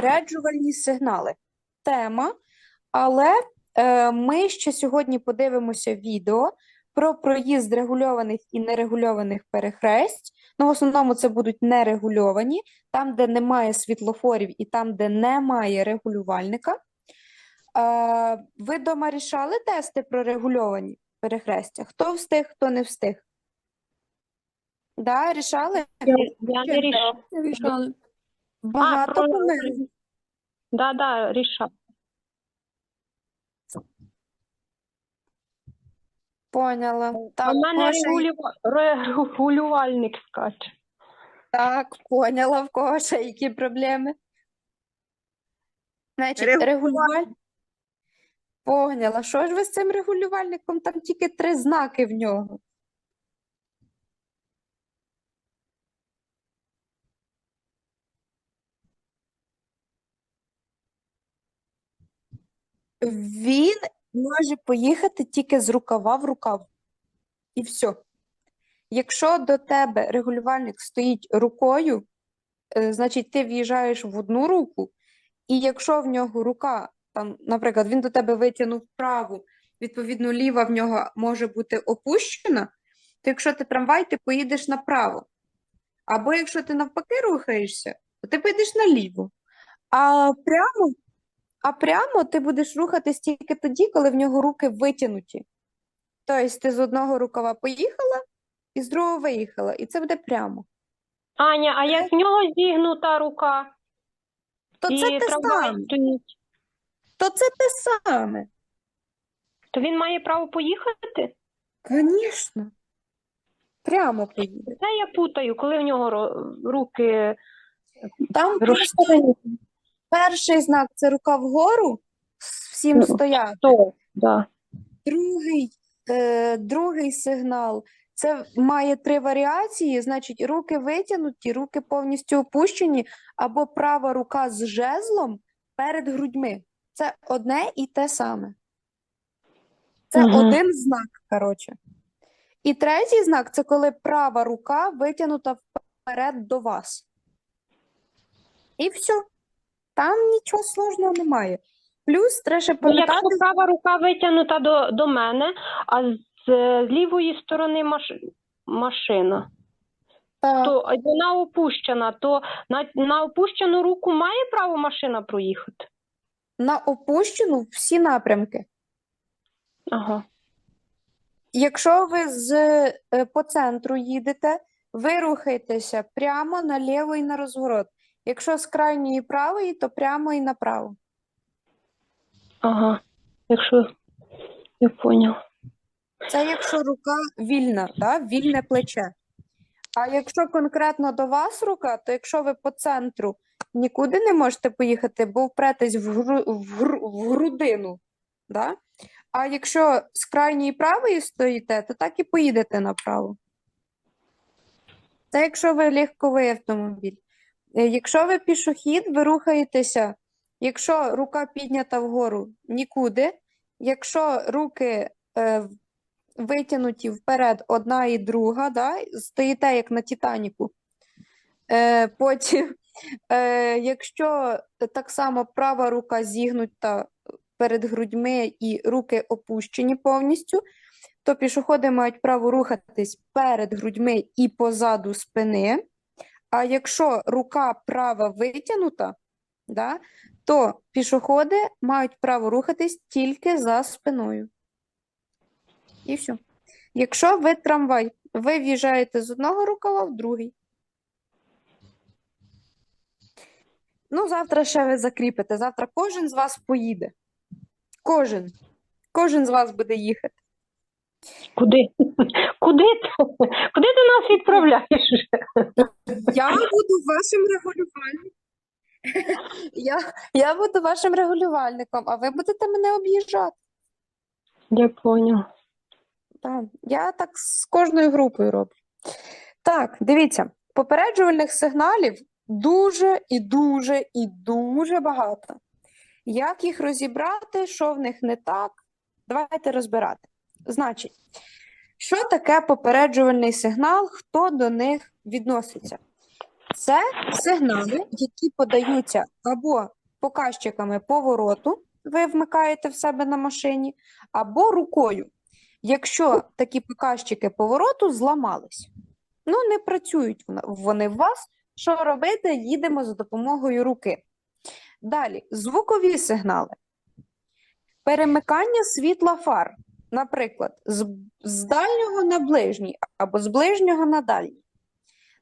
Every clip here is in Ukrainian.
Попереджувальні сигнали. Тема, але е, ми ще сьогодні подивимося відео про проїзд регульованих і нерегульованих перехресть. Ну, в основному це будуть нерегульовані, там, де немає світлофорів і там, де немає регулювальника. Е, ви дома рішали тести про регульовані перехрестя? Хто встиг, хто не встиг? Да, рішали? Я не рішав. Багато про- помилок. Да, да, рішав. Поняла. Так, У мене Маша, регулюва- регулювальник скаче. Так, поняла, в кого ще які проблеми. Значить, Регулюваль- регулюваль... Поняла. Що ж ви з цим регулювальником? Там тільки три знаки в нього. Він може поїхати тільки з рукава в рукав. І все. Якщо до тебе регулювальник стоїть рукою, е, значить ти в'їжджаєш в одну руку, і якщо в нього рука, там, наприклад, він до тебе витягнув праву, відповідно, ліва в нього може бути опущена, то якщо ти трамвай, ти поїдеш направо. Або якщо ти навпаки рухаєшся, то ти поїдеш наліво. А прямо, а прямо ти будеш рухатись тільки тоді, коли в нього руки витягнуті. Тобто ти з одного рукава поїхала і з другого виїхала, і це буде прямо. Аня, а як в нього зігнута рука То і це те трамвай саме. стоїть, То це те саме. то він має право поїхати? Звісно. Прямо поїде. Це я путаю, коли в нього ро- руки Там просто розставлені. Перший знак це рука вгору, всім Ну, стояти. То, да. Другий, е, другий сигнал це має три варіації, значить, руки витягнуті, руки повністю опущені, або права рука з жезлом перед грудьми. Це одне і те саме. Це Мгм. один знак, коротше. І третій знак це коли права рука витягнута вперед до вас. І все. Там нічого сложного немає. Плюс треба Ну, пам'ятати. Якщо права рука витягнута до, до мене, а з, з лівої сторони маш, машина, Так. то вона опущена, то на, на опущену руку має право машина проїхати? На опущену всі напрямки. Ага. Якщо ви з, е, по центру їдете, ви рухаєтеся прямо наліво і на розворот. Якщо з крайньої правої, то прямо і направо. Ага. Якщо я поняла. Це якщо рука вільна, да? Вільне плече. А якщо конкретно до вас рука, то якщо ви по центру нікуди не можете поїхати, бо впретесь в, гру, в, гру, в грудину. Да? А якщо з крайньої правої стоїте, то так і поїдете направо. Це якщо ви легковий автомобіль. Е, Якщо ви пішохід, ви рухаєтеся, якщо рука піднята вгору, нікуди. Якщо руки е, витягнуті вперед одна і друга, да? Стоїте як на Титаніку. Е, потім, е, якщо так само права рука зігнута перед грудьми і руки опущені повністю, то пішоходи мають право рухатись перед грудьми і позаду спини. А якщо рука права витягнута, да, то пішоходи мають право рухатись тільки за спиною. І все. Якщо ви трамвай, ви в'їжджаєте з одного рукава в другий. Ну, завтра ще ви закріпите. Завтра кожен з вас поїде. Кожен. Кожен з вас буде їхати. Куди? Куди ти? Куди ти нас відправляєш? Я буду вашим регулювальником. Я, я буду вашим регулювальником, а ви будете мене об'їжджати. Я поняла. Так, я так з кожною групою роблю. Так, дивіться, попереджувальних сигналів дуже і дуже і дуже багато. Як їх розібрати, що в них не так? Давайте розбирати. Значить, що таке попереджувальний сигнал, хто до них відноситься? Це сигнали, які подаються або показчиками повороту, ви вмикаєте в себе на машині, або рукою. Якщо такі показчики повороту зламались, ну не працюють вони в вас, що робити? Їдемо за допомогою руки. Далі, звукові сигнали. Перемикання світла фар, наприклад, з, з дальнього на ближній або з ближнього на дальній.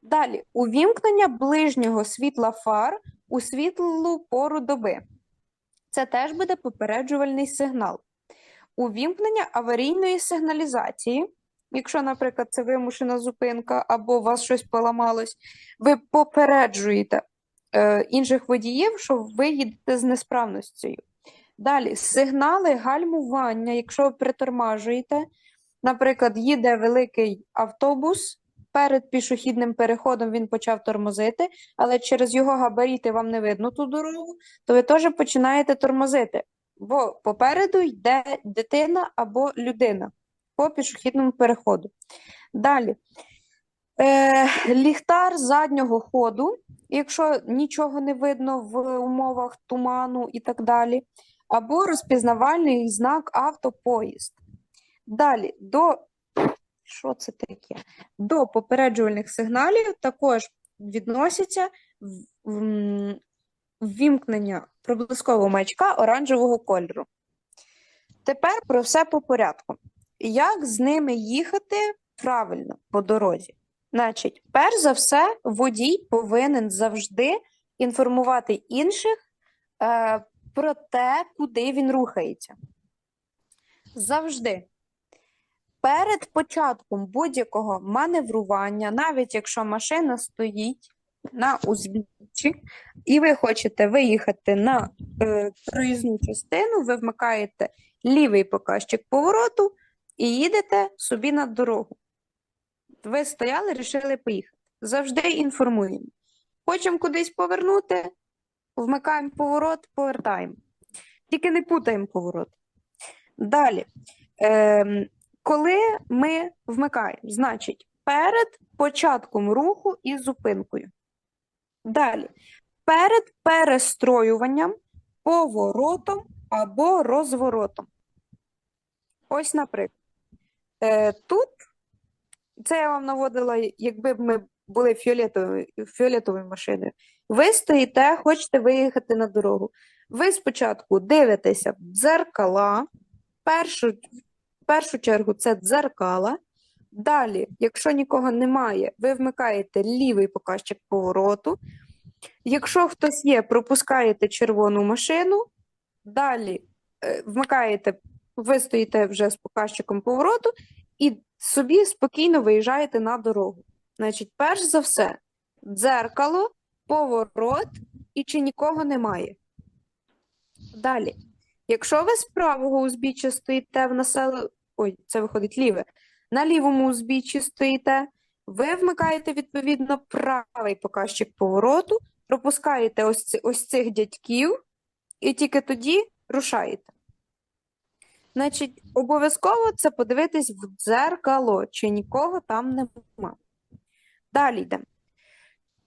Далі, увімкнення ближнього світла фар у світлу пору доби. Це теж буде попереджувальний сигнал. Увімкнення аварійної сигналізації. Якщо, наприклад, це вимушена зупинка або у вас щось поламалось, ви попереджуєте е, інших водіїв, що ви їдете з несправності. Далі, сигнали гальмування, якщо ви притормажуєте, наприклад, їде великий автобус, перед пішохідним переходом він почав тормозити, але через його габаріти вам не видно ту дорогу, то ви теж починаєте тормозити, бо попереду йде дитина або людина по пішохідному переходу. Далі. Е, ліхтар заднього ходу, якщо нічого не видно в умовах туману і так далі, або розпізнавальний знак автопоїзд. Далі, до що це таке? До попереджувальних сигналів також відносяться ввімкнення проблискового маячка оранжевого кольору. Тепер про все по порядку. Як з ними їхати правильно по дорозі? Значить, перш за все, водій повинен завжди інформувати інших е, про те, куди він рухається. Завжди. Перед початком будь-якого маневрування, навіть якщо машина стоїть на узбіччі, і ви хочете виїхати на е, проїзну частину, ви вмикаєте лівий показчик повороту і їдете собі на дорогу. Ви стояли, рішили поїхати. Завжди інформуємо. Хочемо кудись повернути, вмикаємо поворот, повертаємо. Тільки не путаємо поворот. Далі. Ем, коли ми вмикаємо, значить, перед початком руху і зупинкою. Далі, перед перестроюванням, поворотом або розворотом. Ось, наприклад, е, тут це я вам наводила, якби ми були фіолетовою, фіолетовою машиною. Ви стоїте, хочете виїхати на дорогу. Ви спочатку дивитеся в дзеркала, першу, в першу чергу це дзеркала. Далі, якщо нікого немає, ви вмикаєте лівий показчик повороту. Якщо хтось є, пропускаєте червону машину. Далі е, вмикаєте, ви стоїте вже з показчиком повороту і собі спокійно виїжджаєте на дорогу. Значить, перш за все, дзеркало, поворот і чи нікого немає. Далі, якщо ви з правого узбіччя стоїте в насел... Ой, це виходить ліве. На лівому узбіччі стоїте, ви вмикаєте відповідно правий показчик повороту, пропускаєте ось, ось цих дядьків і тільки тоді рушаєте. Значить, обов'язково це подивитись в дзеркало, чи нікого там нема. Далі йдемо.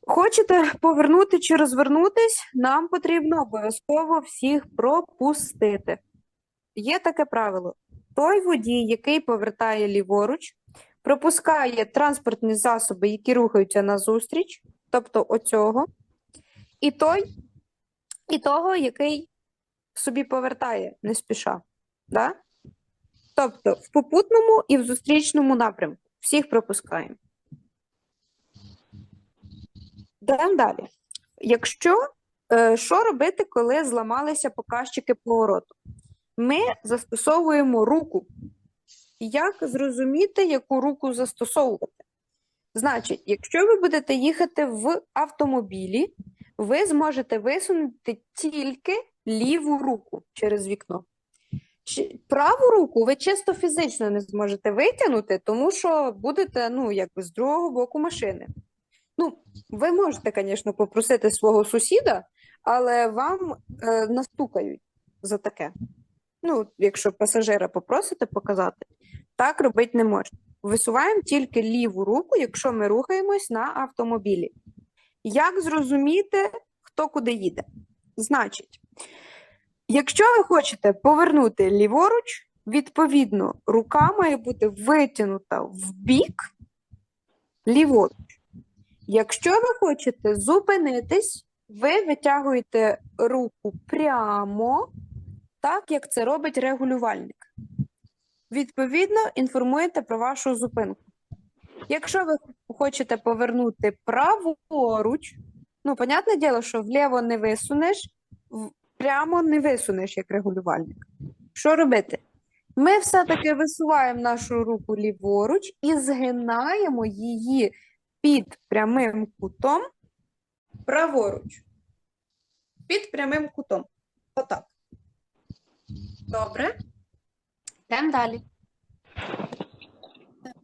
Хочете повернути чи розвернутись, нам потрібно обов'язково всіх пропустити. Є таке правило. Той водій, який повертає ліворуч, пропускає транспортні засоби, які рухаються назустріч, тобто оцього, і той, і того, який собі повертає не спіша. Да? Тобто в попутному і в зустрічному напрямку. Всіх пропускаємо. Йдемо далі. Якщо е, що робити, коли зламалися показчики повороту? Ми застосовуємо руку. Як зрозуміти, яку руку застосовувати? Значить, якщо ви будете їхати в автомобілі, ви зможете висунути тільки ліву руку через вікно. Праву руку ви чисто фізично не зможете витягнути, тому що будете, ну, якби з другого боку машини. Ну, ви можете, звісно, попросити свого сусіда, але вам е, настукають за таке. Ну, якщо пасажира попросите показати, так робити не можна. Висуваємо тільки ліву руку, якщо ми рухаємось на автомобілі. Як зрозуміти, хто куди їде? Значить, якщо ви хочете повернути ліворуч, відповідно, рука має бути витягнута в бік ліворуч. Якщо ви хочете зупинитись, ви витягуєте руку прямо, так як це робить регулювальник. Відповідно, інформуєте про вашу зупинку. Якщо ви хочете повернути праворуч, ну, понятне діло, що вліво не висунеш, прямо не висунеш як регулювальник. Що робити? Ми все-таки висуваємо нашу руку ліворуч і згинаємо її під прямим кутом праворуч. Під прямим кутом. Отак. Добре. Йдемо далі.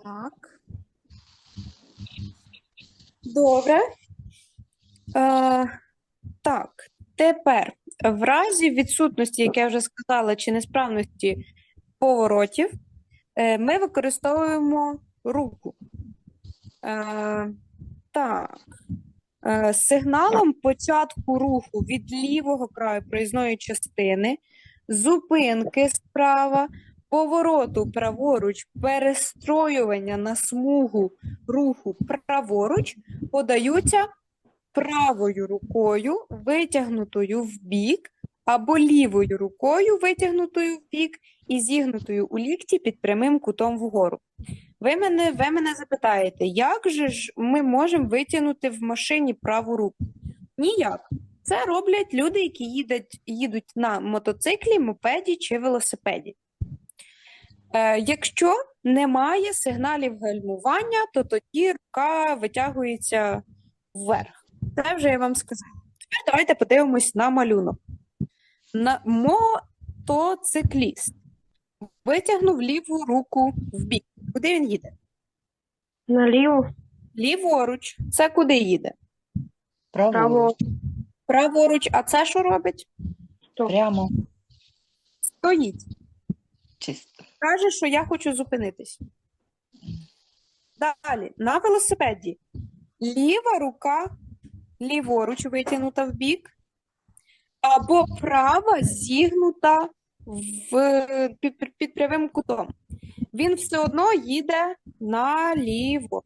Так. Добре. Е, так, тепер, в разі відсутності, як я вже сказала, чи несправності поворотів, е, ми використовуємо руку. Е, так. Е, Сигналом початку руху від лівого краю проїзної частини, зупинки справа, повороту праворуч, перестроювання на смугу руху праворуч подаються правою рукою, витягнутою в бік, або лівою рукою, витягнутою в бік і зігнутою у лікті під прямим кутом вгору. Ви мене, ви мене запитаєте, як же ж ми можемо витягнути в машині праву руку? Ніяк. Це роблять люди, які їдуть, їдуть на мотоциклі, мопеді чи велосипеді. Е, якщо немає сигналів гальмування, то тоді рука витягується вверх. Це вже я вам сказала. Тепер давайте подивимось на малюнок. На мотоцикліст витягнув ліву руку в бік. Куди він їде? Наліво, Ліворуч. Це куди їде? право, Праворуч, Праворуч. А це що робить? прямо, Стоїть. чисто. Каже, що я хочу зупинитись. Далі, на велосипеді. Ліва рука ліворуч витягнута в бік, або права зігнута в, під, під- під прямим кутом. Він все одно їде наліво.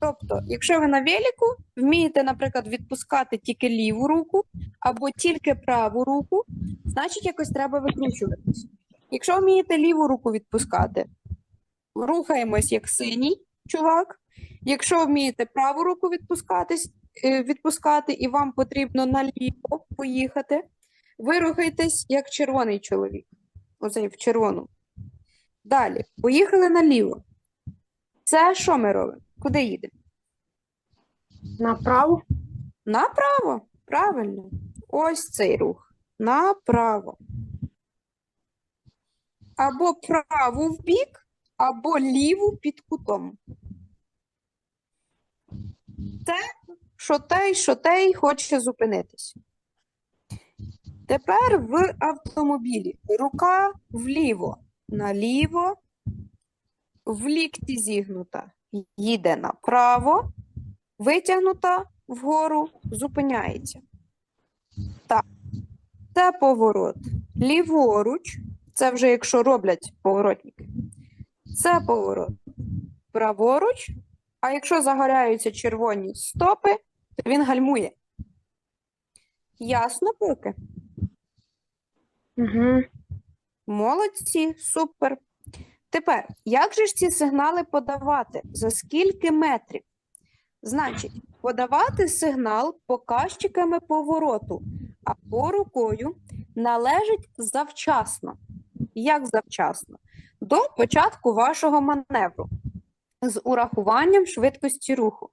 Тобто, якщо ви на велику вмієте, наприклад, відпускати тільки ліву руку або тільки праву руку, значить якось треба викручуватись. Якщо вмієте ліву руку відпускати, рухаємось як синій чувак. Якщо вмієте праву руку е, відпускати, і вам потрібно наліво поїхати, ви рухаєтесь як червоний чоловік. Оцей в червону. Далі, поїхали наліво. Це що ми робимо? Куди їдемо? направо, Направо. Правильно. Ось цей рух. Направо. Або праву в бік, або ліву під кутом. Це що той, що той хоче зупинитись. Тепер в автомобілі рука вліво, наліво, в лікті зігнута, їде направо, витягнута вгору, зупиняється. Так, це поворот. Ліворуч, це вже якщо роблять поворотники. Це поворот. Праворуч, а якщо загоряються червоні стопи, то він гальмує. Ясно поки? угу. Молодці, супер. Тепер, як же ж ці сигнали подавати? За скільки метрів? Значить, подавати сигнал показчиками повороту або рукою належить завчасно. Як завчасно? До початку вашого маневру з урахуванням швидкості руху.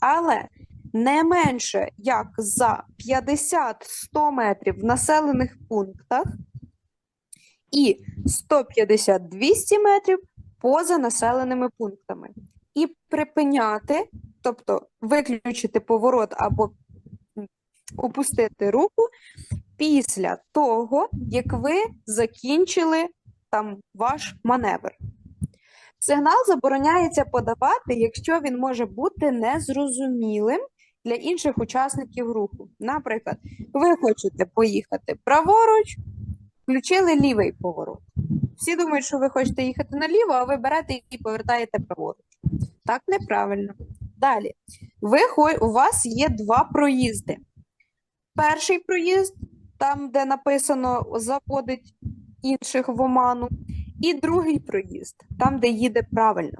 Але не менше як за 50-100 метрів в населених пунктах і 150-200 метрів поза населеними пунктами. І припиняти, тобто виключити поворот або опустити руку після того, як ви закінчили там ваш маневр. Сигнал забороняється подавати, якщо він може бути незрозумілим для інших учасників руху. Наприклад, ви хочете поїхати праворуч, включили лівий поворот. Всі думають, що ви хочете їхати наліво, а ви берете і повертаєте праворуч. Так неправильно. Далі. Ви, у вас є два проїзди. Перший проїзд, там, де написано заводить інших в оману, і другий проїзд, там, де їде правильно.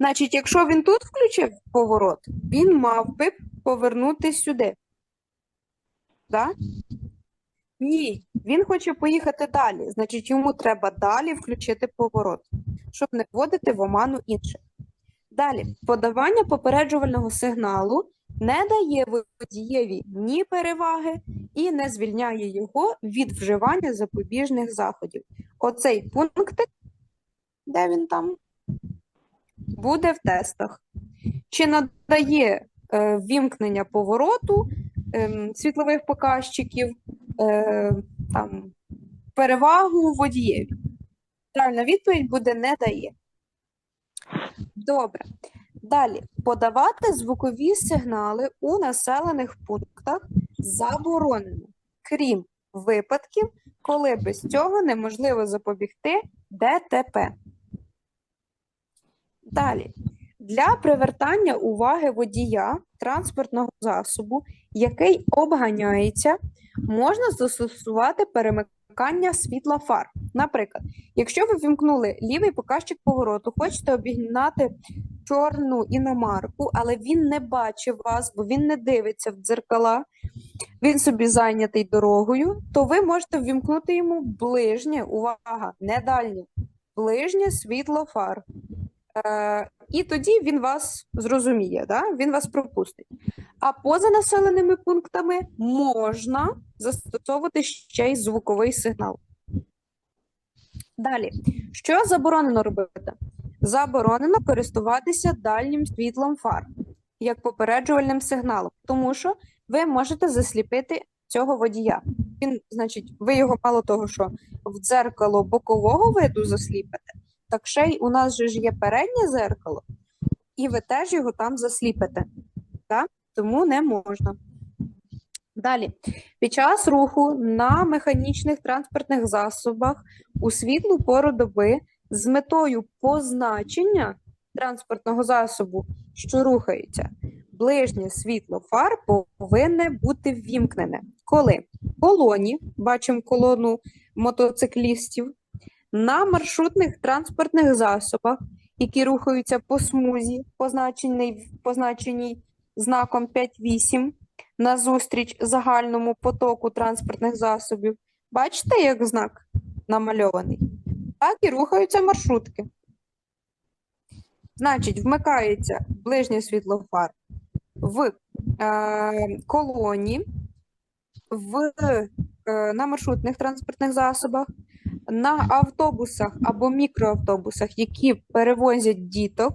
Значить, якщо він тут включив поворот, він мав би повернути сюди. Да? Ні, він хоче поїхати далі. Значить, йому треба далі включити поворот, щоб не вводити в оману інших. Далі, подавання попереджувального сигналу не дає водієві ні переваги і не звільняє його від вживання запобіжних заходів. Оцей пунктик, де він там, буде в тестах. Чи надає е, вімкнення повороту ем, світлових показчиків е, там, перевагу водієві? Правильна відповідь буде не дає. Добре. Далі. Подавати звукові сигнали у населених пунктах заборонено, крім випадків, коли без цього неможливо запобігти ДТП. Далі. Для привертання уваги водія транспортного засобу, який обганяється, можна застосувати перемикання світла фар. Наприклад, якщо ви вімкнули лівий показчик повороту, хочете обігнати чорну іномарку, але він не бачить вас, бо він не дивиться в дзеркала, він собі зайнятий дорогою, то ви можете ввімкнути йому ближнє, увага, не дальнє, ближнє світло фар. Е, і тоді він вас зрозуміє, да? він вас пропустить. А поза населеними пунктами можна застосовувати ще й звуковий сигнал. Далі, що заборонено робити? Заборонено користуватися дальнім світлом фар як попереджувальним сигналом, тому що ви можете засліпити цього водія. Він, значить, ви його мало того, що в дзеркало бокового виду засліпите, так ще й у нас же ж є переднє зеркало, і ви теж його там засліпите. Так? Тому не можна. Далі, під час руху на механічних транспортних засобах у світлу пору доби з метою позначення транспортного засобу, що рухається, ближнє світло фар повинне бути ввімкнене. Коли? В колоні, бачимо колону мотоциклістів, на маршрутних транспортних засобах, які рухаються по смузі, позначеній, позначеній знаком 5-8, назустріч загальному потоку транспортних засобів. Бачите, як знак намальований? Так і рухаються маршрутки. Значить, вмикається ближнє світло фар в е, колоні, в, е, на маршрутних транспортних засобах, на автобусах або мікроавтобусах, які перевозять діток,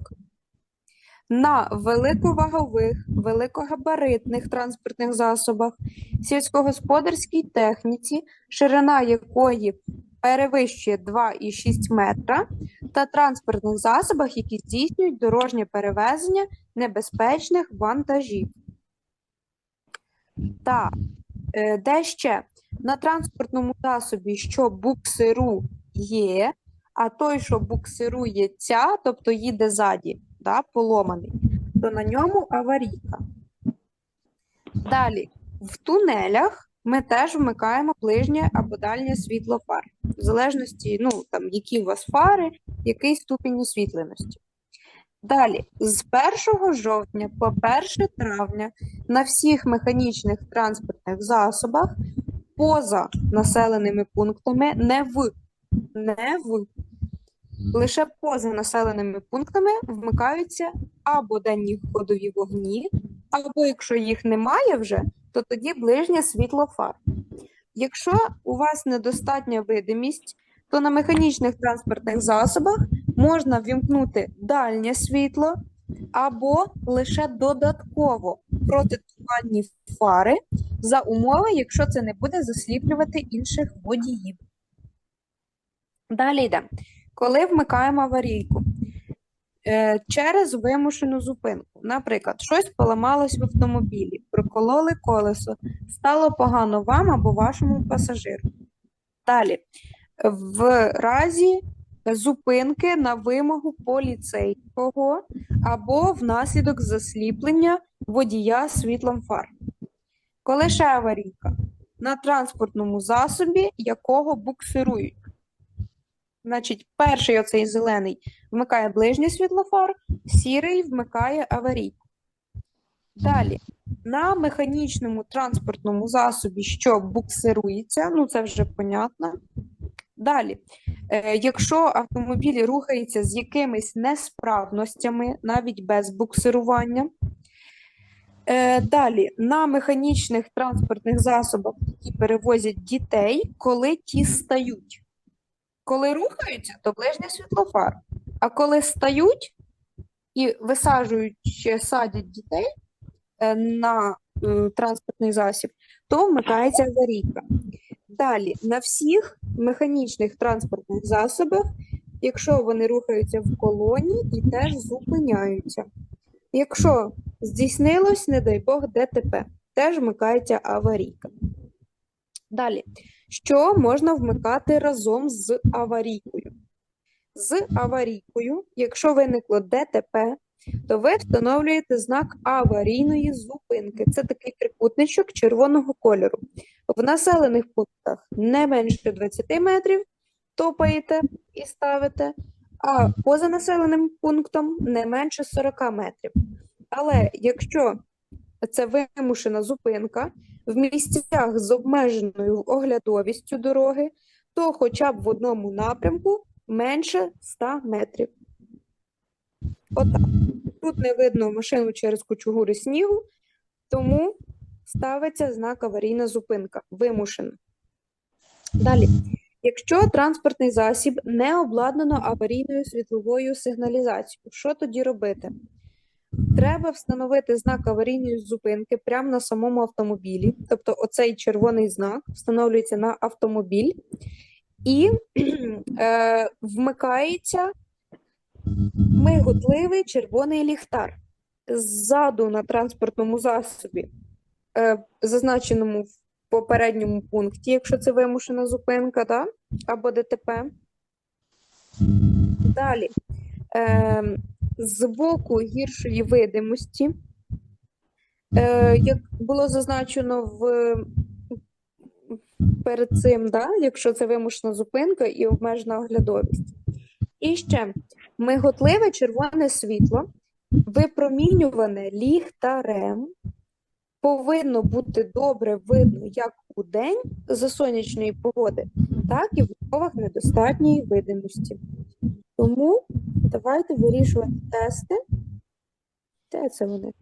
на великовагових, великогабаритних транспортних засобах, сільськогосподарській техніці, ширина якої перевищує 2,6 метра, та транспортних засобах, які здійснюють дорожнє перевезення небезпечних вантажів. Так, е, де ще? На транспортному засобі, що буксирує, а той, що буксирується, тобто їде ззаді, да, поломаний, то на ньому аварійка. Далі, в тунелях ми теж вмикаємо ближнє або дальнє світло фар, в залежності, ну, там, які у вас фари, який ступінь освітленості. Далі, з 1 жовтня по 1 травня на всіх механічних транспортних засобах поза населеними пунктами, не в, не в, лише поза населеними пунктами вмикаються або денні ходові вогні, або якщо їх немає вже, то тоді ближнє світло фар. Якщо у вас недостатня видимість, то на механічних транспортних засобах можна вімкнути дальнє світло або лише додатково протитуманні фари за умови, якщо це не буде засліплювати інших водіїв. Далі йде. Коли вмикаємо аварійку, е, через вимушену зупинку. Наприклад, щось поламалось в автомобілі, прокололи колесо, стало погано вам або вашому пасажиру. Далі, в разі зупинки на вимогу поліцейського або внаслідок засліплення водія світлом фар. Коли ще аварійка? На транспортному засобі, якого буксирують. Значить, перший оцей зелений вмикає ближній світлофар, сірий вмикає аварійку. Далі, на механічному транспортному засобі, що буксирується, ну це вже понятно. Далі, е, якщо автомобіль рухається з якимись несправностями, навіть без буксирування. Е, Далі, на механічних транспортних засобах, які перевозять дітей, коли ті стають. Коли рухаються, то ближній світлофар. А коли стають і висаджують ще садять дітей е, на е, транспортний засіб, то вмикається аварійка. Далі, на всіх механічних транспортних засобах, якщо вони рухаються в колоні, і теж зупиняються. Якщо здійснилось, не дай Бог, ДТП, теж вмикається аварійка. Далі, що можна вмикати разом з аварійкою? З аварійкою, якщо виникло ДТП, то ви встановлюєте знак аварійної зупинки. Це такий трикутничок червоного кольору. В населених пунктах не менше 20 метрів топаєте і ставите, а поза населеним пунктом не менше 40 метрів. Але якщо це вимушена зупинка в місцях з обмеженою оглядовістю дороги, то хоча б в одному напрямку менше 100 метрів. Отак. Тут не видно машину через кучугури снігу, тому ставиться знак аварійна зупинка. Вимушена. Далі. Якщо транспортний засіб не обладнано аварійною світловою сигналізацією, що тоді робити? Треба встановити знак аварійної зупинки прямо на самому автомобілі. Тобто оцей червоний знак встановлюється на автомобіль і е, вмикається миготливий червоний ліхтар. Ззаду на транспортному засобі, е, зазначеному в попередньому пункті, якщо це вимушена зупинка, да? або ДТП. Далі. Е, з боку гіршої видимості, е, як було зазначено в перед цим, да, якщо це вимушена зупинка і обмежена оглядовість. І ще миготливе червоне світло, випромінюване ліхтарем, повинно бути добре видно як у день за сонячної погоди, так і в умовах недостатньої видимості. Тому давайте вирішувати тести. Де це вони?